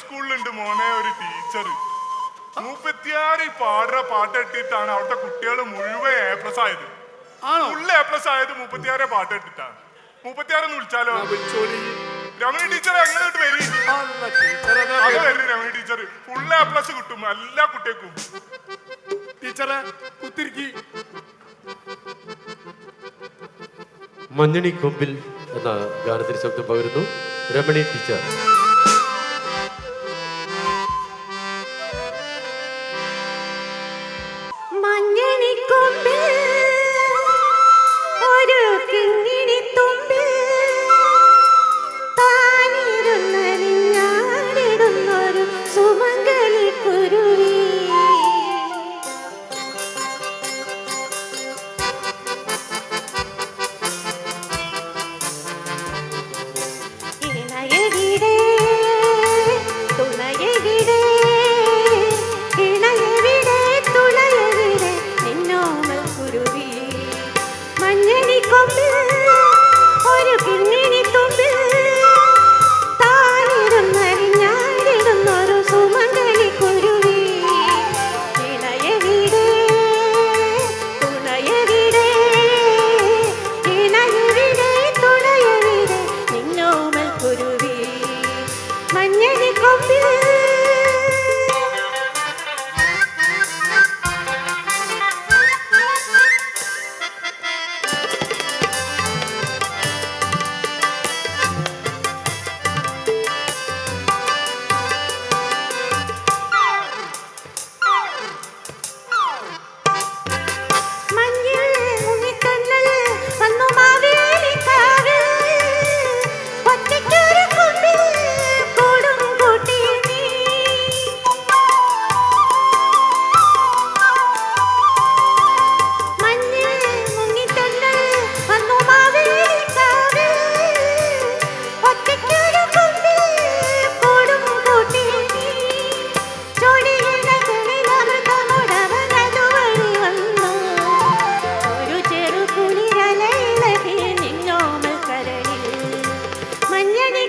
സ്കൂളിലുണ്ട് മോനെ ഒരു ടീച്ചർ മൂപ്പത്തിയാറ് പാടുന്ന പാട്ട് ഇട്ടിട്ടാണ് അവിടുത്തെ കുട്ടികൾ മുഴുവൻ എ പ്ലസ് ആയത്? ആണോ? ഫുൾ എ പ്ലസ് ആയത് മുപ്പത്തിയാറെ പാട്ട് ഇട്ടിട്ടാണ് മൂപ്പത്തിയാറൊന്ന് വിളിച്ചാലോ? രമണി ടീച്ചർ എങ്ങോട്ട് വരി? അത് വരും. Ramani teacher full A plus കിട്ടും എല്ലാ കുട്ടികൾക്കും. ടീച്ചറെ കുത്തിരിക്കി. മഞ്ഞണി കൊമ്പിൽ എന്ന ഗാനത്തിന് ശബ്ദം പകരുന്നു. രമണി ടീച്ചർ. কান্দিয়ে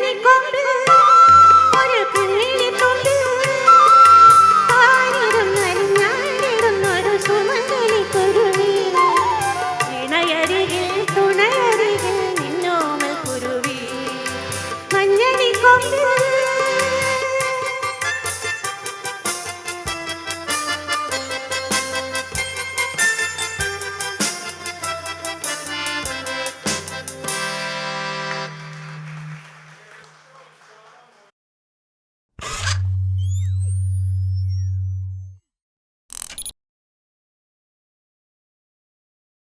ni con